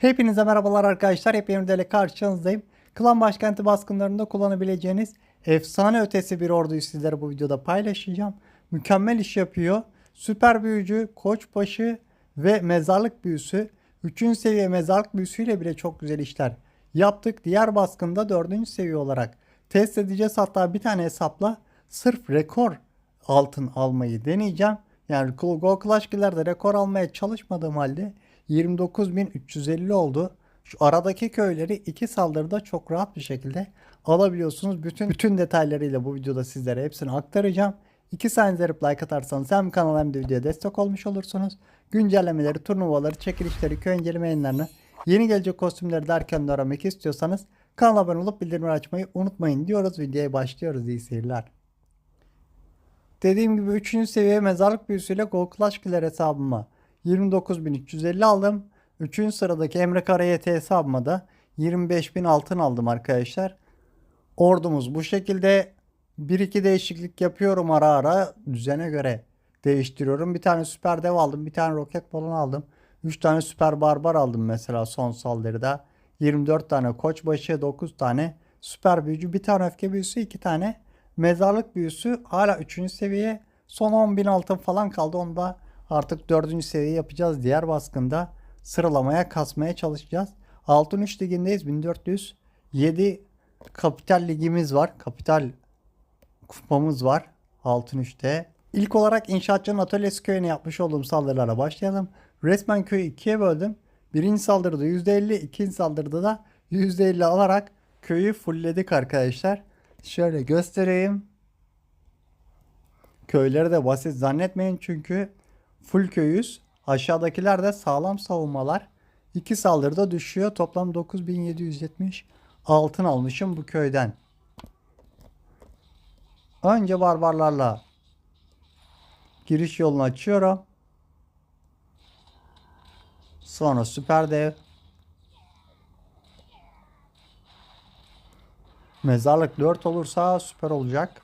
Hepinize merhabalar arkadaşlar. Hepiniz ile karşınızdayım. Klan başkenti baskınlarında kullanabileceğiniz efsane ötesi bir orduyu sizlere bu videoda paylaşacağım. Mükemmel iş yapıyor. Süper büyücü, koçbaşı ve mezarlık büyüsü. 3. seviye mezarlık büyüsüyle bile çok güzel işler yaptık. Diğer baskında 4. seviye olarak test edeceğiz. Hatta bir tane hesapla sırf rekor altın almayı deneyeceğim. Yani Go Clash Killer'de rekor almaya çalışmadığım halde 29.350 oldu. Şu aradaki köyleri iki saldırıda çok rahat bir şekilde alabiliyorsunuz. Bütün bütün detaylarıyla bu videoda sizlere hepsini aktaracağım. İki saniye like atarsanız hem kanala hem de videoya destek olmuş olursunuz. Güncellemeleri, turnuvaları, çekilişleri, köy inceleme yayınlarını, yeni gelecek kostümleri derken de aramak istiyorsanız kanala abone olup bildirimleri açmayı unutmayın diyoruz. Videoya başlıyoruz. İyi seyirler. Dediğim gibi 3. seviye mezarlık büyüsüyle Go Clash Killer hesabıma 29.350 aldım. 3. sıradaki Emre Karayet hesabıma da 25.000 altın aldım arkadaşlar. Ordumuz bu şekilde 1-2 değişiklik yapıyorum ara ara düzene göre değiştiriyorum. Bir tane süper dev aldım. Bir tane roket balon aldım. 3 tane süper barbar aldım mesela son saldırıda. 24 tane koçbaşı, 9 tane süper büyücü, bir tane öfke büyüsü, 2 tane mezarlık büyüsü. Hala 3. seviye. Son 10.000 altın falan kaldı. Onu da artık 4. seviye yapacağız. Diğer baskında sıralamaya kasmaya çalışacağız. Altın 3 ligindeyiz. 1407 kapital ligimiz var. Kapital kupamız var. Altın 3'te. İlk olarak inşaatçının atölyesi köyüne yapmış olduğum saldırılara başlayalım. Resmen köyü ikiye böldüm. Birinci saldırıda %50, ikinci saldırıda da %50 alarak köyü fullledik arkadaşlar. Şöyle göstereyim. Köyleri de basit zannetmeyin çünkü full köyüz. Aşağıdakiler de sağlam savunmalar. İki saldırıda düşüyor. Toplam 9770 altın almışım bu köyden. Önce barbarlarla giriş yolunu açıyorum. Sonra süper dev. Mezarlık 4 olursa süper olacak.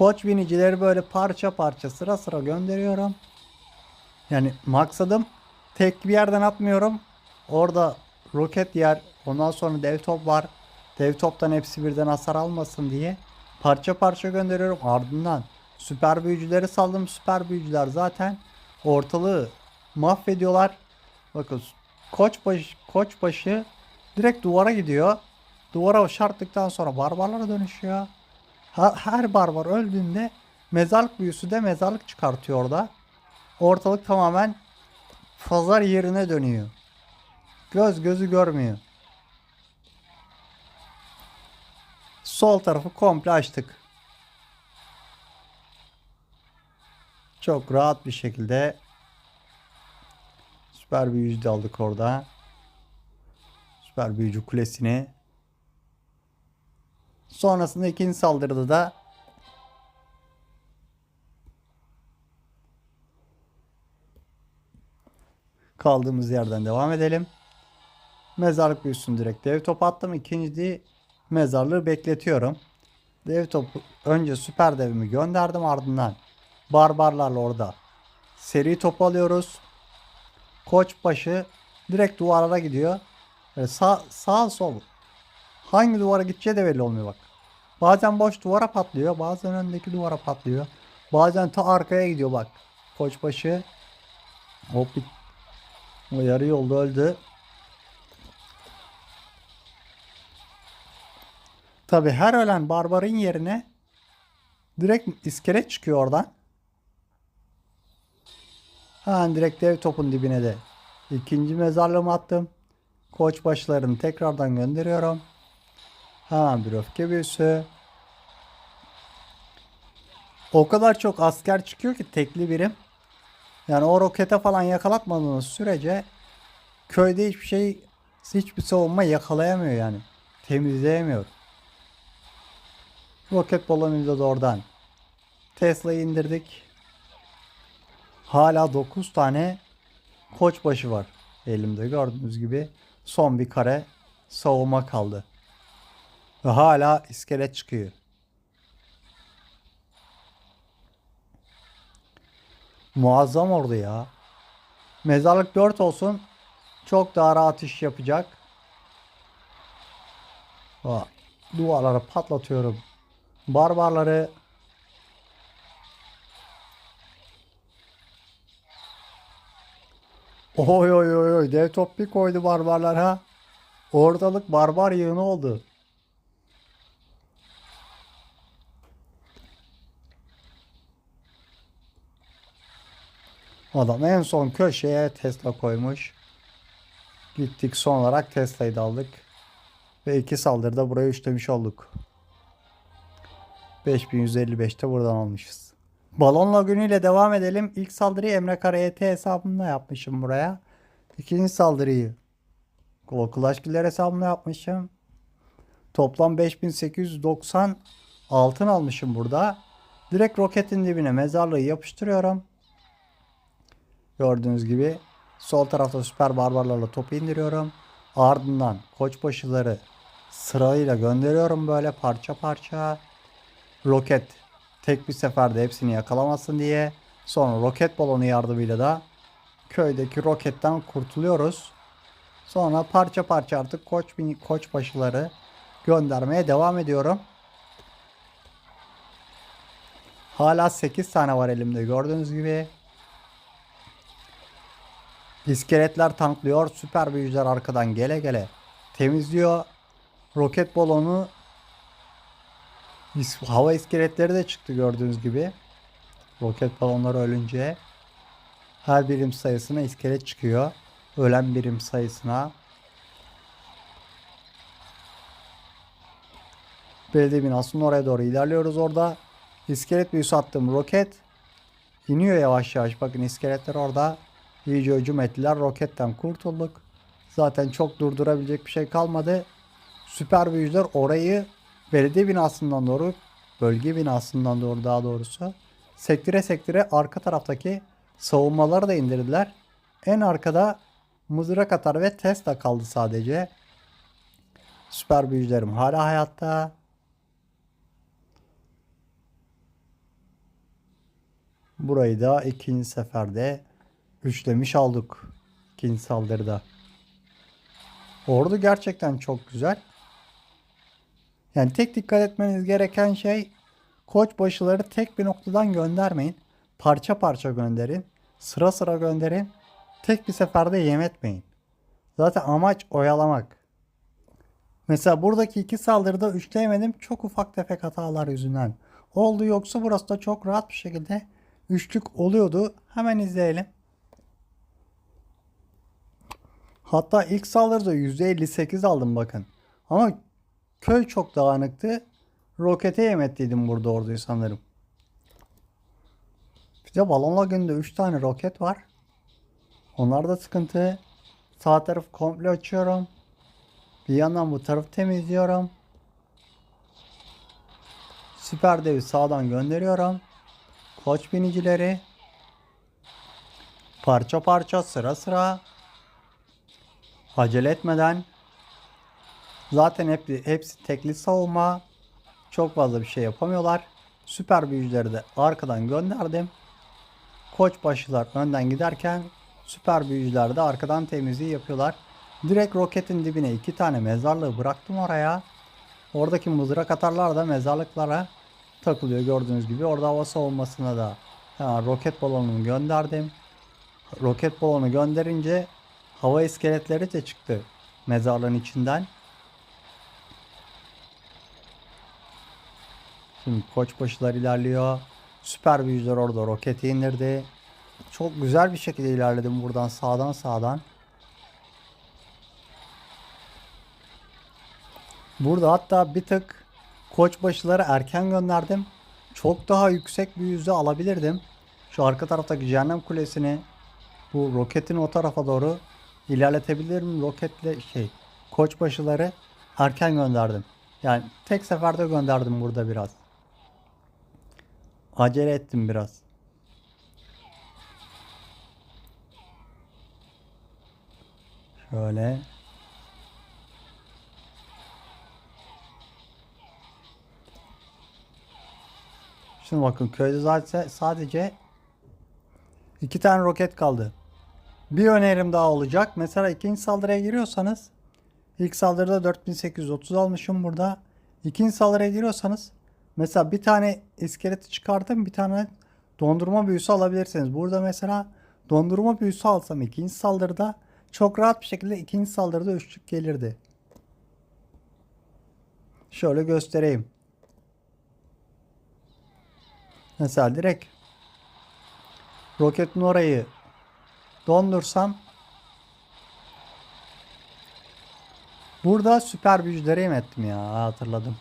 Koç binicileri böyle parça parça sıra sıra gönderiyorum. Yani maksadım tek bir yerden atmıyorum. Orada roket yer. Ondan sonra dev top var. Dev toptan hepsi birden hasar almasın diye parça parça gönderiyorum. Ardından süper büyücüleri saldım. Süper büyücüler zaten ortalığı mahvediyorlar. Bakın koçbaşı, koçbaşı direkt duvara gidiyor. Duvara şarttıktan sonra barbarlara dönüşüyor. Her, barbar öldüğünde mezarlık büyüsü de mezarlık çıkartıyor orada. Ortalık tamamen pazar yerine dönüyor. Göz gözü görmüyor. Sol tarafı komple açtık. Çok rahat bir şekilde süper büyücü de aldık orada. Süper büyücü kulesini. Sonrasında ikinci saldırıda da kaldığımız yerden devam edelim. Mezarlık büyüsünü direkt dev top attım. İkinci mezarlığı bekletiyorum. Dev topu önce süper devimi gönderdim ardından barbarlarla orada seri top alıyoruz. Koçbaşı direkt duvarlara gidiyor. Yani sağ, sağ sol hangi duvara gideceği de belli olmuyor bak. Bazen boş duvara patlıyor. Bazen öndeki duvara patlıyor. Bazen ta arkaya gidiyor bak. Koçbaşı hop o yarı yolda öldü. Tabi her ölen barbarın yerine direkt iskelet çıkıyor oradan. Hemen direkt dev topun dibine de ikinci mezarlığımı attım. Koç başlarını tekrardan gönderiyorum. Hemen bir öfke büyüsü. O kadar çok asker çıkıyor ki tekli birim. Yani o rokete falan yakalatmadığınız sürece köyde hiçbir şey hiçbir savunma yakalayamıyor yani. Temizleyemiyor. Roket balonuyla da oradan Tesla'yı indirdik. Hala 9 tane koçbaşı var elimde gördüğünüz gibi. Son bir kare savunma kaldı. Ve hala iskelet çıkıyor. Muazzam ordu ya. Mezarlık 4 olsun çok daha rahat iş yapacak. Ha, duvarları patlatıyorum. Barbarları Oy oy oy oy dev top bir koydu barbarlara. Ortalık barbar yığını oldu. Adam en son köşeye Tesla koymuş. Gittik son olarak Tesla'yı da aldık. Ve iki saldırıda burayı üçlemiş olduk. 5155'te buradan almışız. Balon lagünüyle devam edelim. İlk saldırıyı Emre Karayet hesabımda yapmışım buraya. İkinci saldırıyı Kulaşgiller hesabımda yapmışım. Toplam 5890 altın almışım burada. Direkt roketin dibine mezarlığı yapıştırıyorum. Gördüğünüz gibi sol tarafta süper barbarlarla topu indiriyorum. Ardından koçbaşıları sırayla gönderiyorum böyle parça parça. Roket tek bir seferde hepsini yakalamasın diye. Sonra roket balonu yardımıyla da köydeki roketten kurtuluyoruz. Sonra parça parça artık koç koçbaşıları göndermeye devam ediyorum. Hala 8 tane var elimde gördüğünüz gibi. İskeletler tanklıyor. Süper büyücüler arkadan gele gele temizliyor. Roket balonu hava iskeletleri de çıktı gördüğünüz gibi. Roket balonları ölünce her birim sayısına iskelet çıkıyor. Ölen birim sayısına belediye binasının oraya doğru ilerliyoruz orada. İskelet büyüsü attığım roket iniyor yavaş yavaş. Bakın iskeletler orada iyice hücum ettiler. Roketten kurtulduk. Zaten çok durdurabilecek bir şey kalmadı. Süper büyücüler orayı belediye binasından doğru bölge binasından doğru daha doğrusu sektire sektire arka taraftaki savunmaları da indirdiler. En arkada mızrak atar ve Tesla kaldı sadece. Süper büyücülerim hala hayatta. Burayı da ikinci seferde üçlemiş aldık. İkinci saldırıda. Ordu gerçekten çok güzel. Yani tek dikkat etmeniz gereken şey koç başıları tek bir noktadan göndermeyin. Parça parça gönderin. Sıra sıra gönderin. Tek bir seferde yem etmeyin. Zaten amaç oyalamak. Mesela buradaki iki saldırıda üçleyemedim. Çok ufak tefek hatalar yüzünden. Oldu yoksa burası da çok rahat bir şekilde üçlük oluyordu. Hemen izleyelim. Hatta ilk saldırıda %58 aldım bakın. Ama köy çok dağınıktı. Rokete yemettiydim burada orduyu sanırım. Bir de balonla günde 3 tane roket var. Onlar da sıkıntı. Sağ tarafı komple açıyorum. Bir yandan bu tarafı temizliyorum. Süper devi sağdan gönderiyorum. Koç binicileri. Parça parça sıra sıra. Acele etmeden. Zaten hep, hepsi tekli savunma. Çok fazla bir şey yapamıyorlar. Süper büyücüleri de arkadan gönderdim. Koç başılar önden giderken süper büyücüler de arkadan temizliği yapıyorlar. Direkt roketin dibine iki tane mezarlığı bıraktım oraya. Oradaki mızrak atarlar da mezarlıklara takılıyor gördüğünüz gibi. Orada hava savunmasına da hemen roket balonumu gönderdim. Roket balonu gönderince hava iskeletleri de çıktı mezarlığın içinden. Şimdi koçbaşılar ilerliyor. Süper büyücüler orada roketi indirdi. Çok güzel bir şekilde ilerledim buradan sağdan sağdan. Burada hatta bir tık koçbaşıları erken gönderdim. Çok daha yüksek bir yüzde alabilirdim. Şu arka taraftaki cehennem kulesini bu roketin o tarafa doğru ilerletebilirim. Roketle şey koçbaşıları erken gönderdim. Yani tek seferde gönderdim burada biraz. Acele ettim biraz. Şöyle. Şimdi bakın köyde zaten sadece iki tane roket kaldı. Bir önerim daha olacak. Mesela ikinci saldırıya giriyorsanız ilk saldırıda 4830 almışım burada. İkinci saldırıya giriyorsanız mesela bir tane iskeleti çıkardım bir tane dondurma büyüsü alabilirsiniz. Burada mesela dondurma büyüsü alsam ikinci saldırıda çok rahat bir şekilde ikinci saldırıda üçlük gelirdi. Şöyle göstereyim. Mesela direkt roketin orayı dondursam burada süper büyücüleri yem ettim ya hatırladım.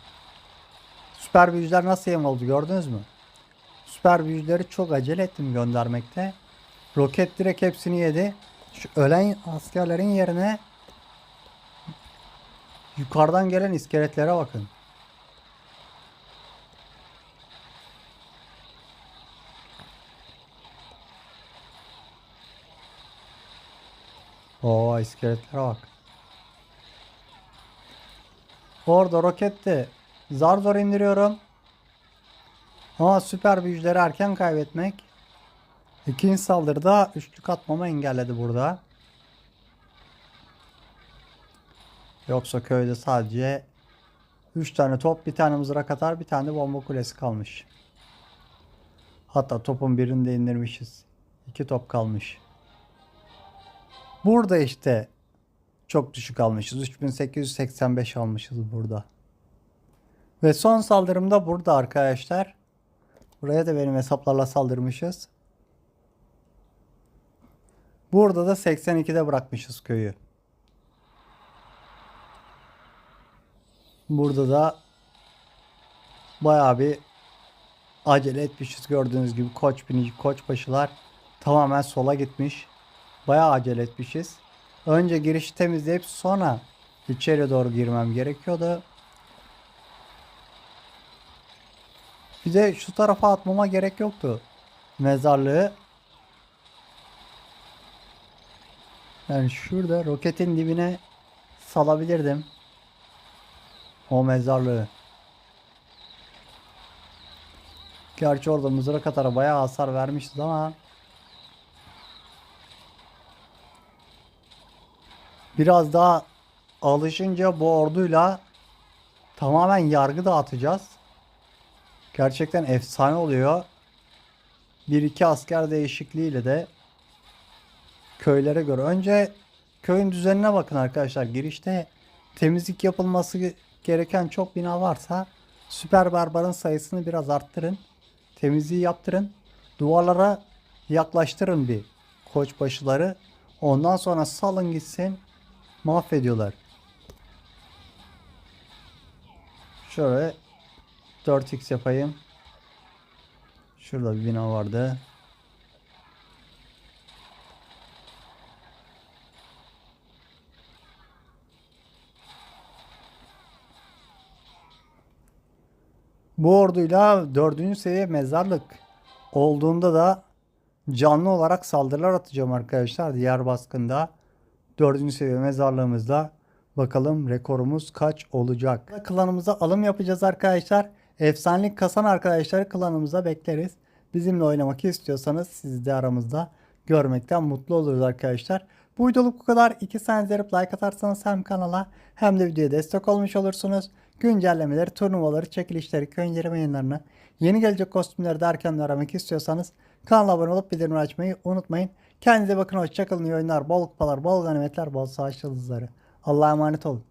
Süper büyücüler nasıl yem oldu gördünüz mü? Süper büyücüleri çok acele ettim göndermekte. Roket direkt hepsini yedi. Şu ölen askerlerin yerine yukarıdan gelen iskeletlere bakın. İskeletlere bak. Orada rokette zar zor indiriyorum. Ama süper büyücüleri erken kaybetmek. İkinci saldırıda üçlük atmamı engelledi burada. Yoksa köyde sadece 3 tane top, bir tane mızrak atar, bir tane bomba kulesi kalmış. Hatta topun birini de indirmişiz. İki top kalmış. Burada işte çok düşük almışız. 3885 almışız burada. Ve son saldırım da burada arkadaşlar. Buraya da benim hesaplarla saldırmışız. Burada da 82'de bırakmışız köyü. Burada da bayağı bir acele etmişiz gördüğünüz gibi koç binici koç başılar tamamen sola gitmiş. Bayağı acele etmişiz. Önce girişi temizleyip sonra içeri doğru girmem gerekiyordu. Bir de şu tarafa atmama gerek yoktu. Mezarlığı. Yani şurada roketin dibine salabilirdim. O mezarlığı. Gerçi orada mızrak atara bayağı hasar vermişiz ama biraz daha alışınca bu orduyla tamamen yargı dağıtacağız. Gerçekten efsane oluyor. Bir iki asker değişikliğiyle de köylere göre. Önce köyün düzenine bakın arkadaşlar. Girişte temizlik yapılması gereken çok bina varsa süper barbarın sayısını biraz arttırın. Temizliği yaptırın. Duvarlara yaklaştırın bir koçbaşıları. Ondan sonra salın gitsin. Mahvediyorlar. Şöyle 4x yapayım. Şurada bir bina vardı. Bu orduyla 4. seviye mezarlık olduğunda da canlı olarak saldırılar atacağım arkadaşlar. Diğer baskında 4. seviye mezarlığımızda bakalım rekorumuz kaç olacak. Klanımıza alım yapacağız arkadaşlar. Efsanelik kasan arkadaşları klanımıza bekleriz. Bizimle oynamak istiyorsanız sizi de aramızda görmekten mutlu oluruz arkadaşlar. Bu videoluk bu kadar. İki saniye like atarsanız hem kanala hem de videoya destek olmuş olursunuz. Güncellemeleri, turnuvaları, çekilişleri, köy inceleme yayınlarını, yeni gelecek kostümleri de erken aramak istiyorsanız kanala abone olup bildirim açmayı unutmayın. Kendinize bakın hoşçakalın iyi oyunlar, bol kupalar, bol ganimetler, bol savaş yıldızları. Allah'a emanet olun.